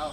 দাও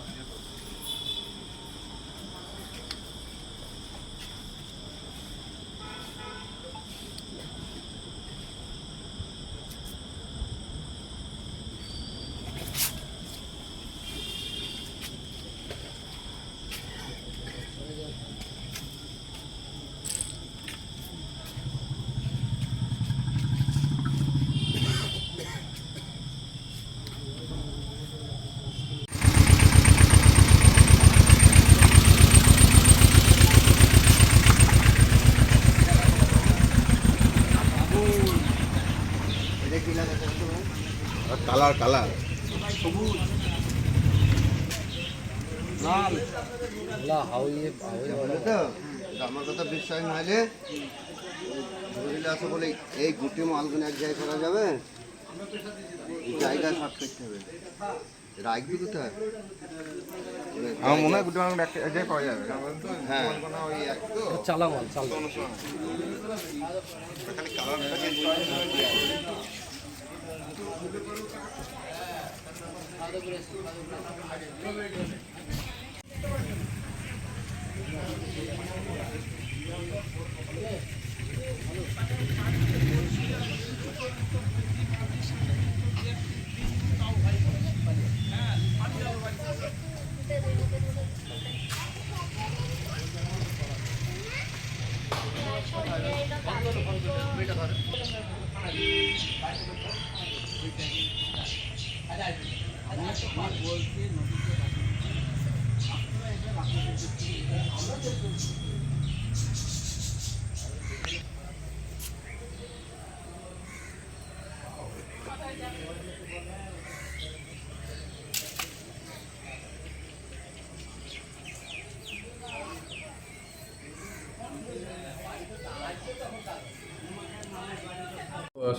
colour colour. বলে। তো আমার কথা বিশ্বাস না হলে ধরিলে আসে বলে এই গুটি মালগুলো এক জায়গায় করা যাবে? জায়গা শর্ট করতে হবে। রাখবি কোথায়? আমার মনে হয় গুটি এক জায়গায় পাওয়া যাবে। হ্যাঁ। ওই এক তো চালামাল চাল খালি কালারটা Thank you. চেঞ্জ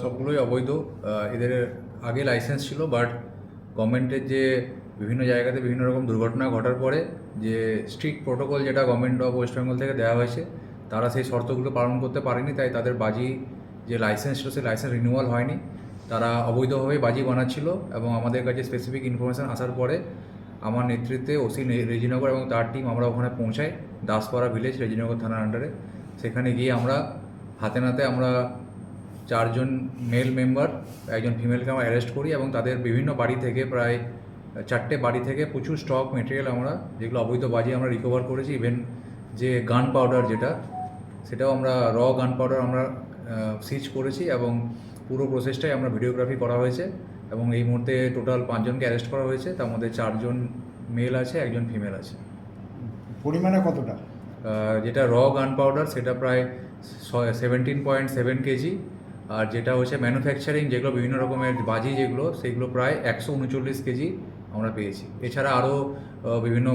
সবগুলোই অবৈধ। এদের আগে লাইসেন্স ছিল বাট গভর্নমেন্টের যে বিভিন্ন জায়গাতে বিভিন্ন রকম দুর্ঘটনা ঘটার পরে যে স্ট্রিক্ট প্রোটোকল যেটা গভর্নমেন্ট অফ ওয়েস্ট বেঙ্গল থেকে দেওয়া হয়েছে, তারা সেই শর্তগুলো পালন করতে পারেনি, তাই তাদের বাজি যে লাইসেন্স ছিল সেই লাইসেন্স রিনিউয়াল হয়নি। তারা অবৈধভাবে বাজি বানাচ্ছিল এবং আমাদের কাছে স্পেসিফিক ইনফরমেশান আসার পরে আমার নেতৃত্বে ওসি রেজিনগর এবং তার টিম আমরা ওখানে পৌঁছাই, দাসপাড়া ভিলেজ রেজিনগর থানার আন্ডারে সেখানে গিয়ে আমরা হাতে নাতে আমরা চারজন মেল মেম্বার একজন ফিমেলকে আমরা অ্যারেস্ট করি এবং তাদের বিভিন্ন বাড়ি থেকে প্রায় চারটে বাড়ি থেকে প্রচুর স্টক মেটেরিয়াল আমরা যেগুলো অবৈধ বাজি আমরা রিকভার করেছি ইভেন যে গান পাউডার যেটা সেটাও আমরা র গান পাউডার আমরা সিজ করেছি এবং পুরো প্রসেসটাই আমরা ভিডিওগ্রাফি করা হয়েছে এবং এই মুহূর্তে টোটাল পাঁচজনকে অ্যারেস্ট করা হয়েছে তার মধ্যে চারজন মেল আছে একজন ফিমেল আছে। পরিমাণে কতটা? যেটা র গান পাউডার সেটা প্রায় সেভেন্টিন পয়েন্ট সেভেন কেজি আর যেটা হচ্ছে ম্যানুফ্যাকচারিং যেগুলো বিভিন্ন রকমের বাজি যেগুলো সেগুলো প্রায় একশো উনচল্লিশ কেজি আমরা পেয়েছি। এছাড়া আরও বিভিন্ন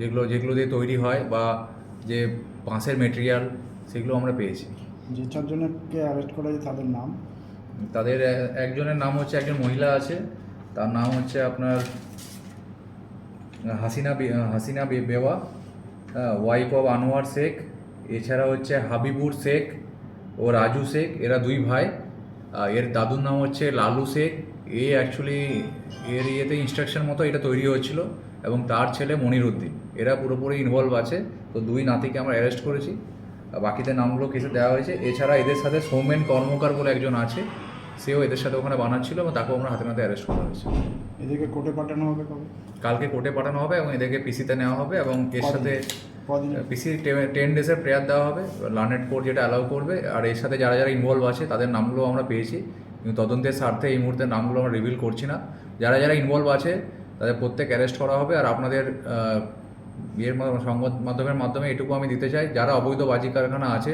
যেগুলো যেগুলো দিয়ে তৈরি হয় বা যে বাঁশের মেটেরিয়াল সেগুলো আমরা পেয়েছি। যে চারজনকে অ্যারেস্ট করা হয়েছে তাদের নাম? তাদের একজনের নাম হচ্ছে একজন মহিলা আছে তার নাম হচ্ছে আপনার হাসিনা হাসিনা বেওয়া ওয়াইফ অফ আনোয়ার শেখ এছাড়া হচ্ছে হাবিবুর শেখ ও রাজু শেখ এরা দুই ভাই। এর দাদুর নাম হচ্ছে লালু শেখ। এ অ্যাকচুয়ালি এর ইয়েতে ইনস্ট্রাকশন মতো এটা তৈরি হচ্ছিল এবং তার ছেলে মনির উদ্দিন এরা পুরোপুরি ইনভলভ আছে। তো দুই নাতিকে আমরা অ্যারেস্ট করেছি। বাকিদের নামগুলো কেসে দেওয়া হয়েছে। এছাড়া এদের সাথে সৌমেন কর্মকার বলে একজন আছে। সেও এদের সাথে ওখানে বানাচ্ছিল এবং তাকেও আমরা হাতে নাতে অ্যারেস্ট করা হয়েছে। এদেরকে কোর্টে পাঠানো হবে কালকে কোর্টে পাঠানো হবে এবং এদেরকে পিসিতে নেওয়া হবে এবং এর সাথে পিসি টেন ডেজের প্রেয়ার দেওয়া হবে লার্নেট কোর্ট যেটা অ্যালাউ করবে, আর এর সাথে যারা যারা ইনভলভ আছে, তাদের নামগুলো আমরা পেয়েছি, কিন্তু তদন্তের স্বার্থে এই মুহূর্তে নামগুলো আমরা রিভিল করছি না। যারা যারা ইনভলভ আছে, তাদের প্রত্যেক অ্যারেস্ট করা হবে, আর আপনাদের ইয়ের সংবাদ মাধ্যমের মাধ্যমে এটুকু আমি দিতে চাই, যারা অবৈধ বাজি কারখানা আছে,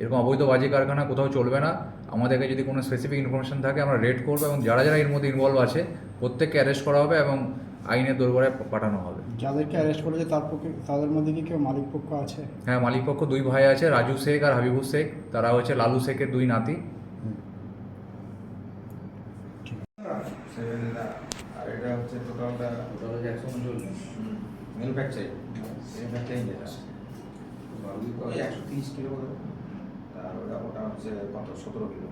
এরকম অবৈধ বাজি কারখানা কোথাও চলবে না, আমাদেরকে যদি কোনো স্পেসিফিক ইনফরমেশন থাকে, আমরা রেড করব, এবং যারা যারা এর মধ্যে ইনভলভ আছে, প্রত্যেককে অ্যারেস্ট করা হবে, এবং আইনের দরবারে পাঠানো হবে। যাদেরকে অ্যারেস্ট করেছে তার পক্ষে তাদের মধ্যে কি কেউ মালিক পক্ষ আছে? হ্যাঁ মালিকপক্ষ দুই ভাই আছে রাজু শেখ আর হাবিবুর শেখ। তারা হচ্ছে লালু শেখের দুই নাতি। আর এটা হচ্ছে টোটালটা ম্যানুফ্যাকচারিং ম্যানুফ্যাকচারিং যেটা ওই একশো তিরিশ কিলো আর ওটা ওটা হচ্ছে কত সতেরো কিলো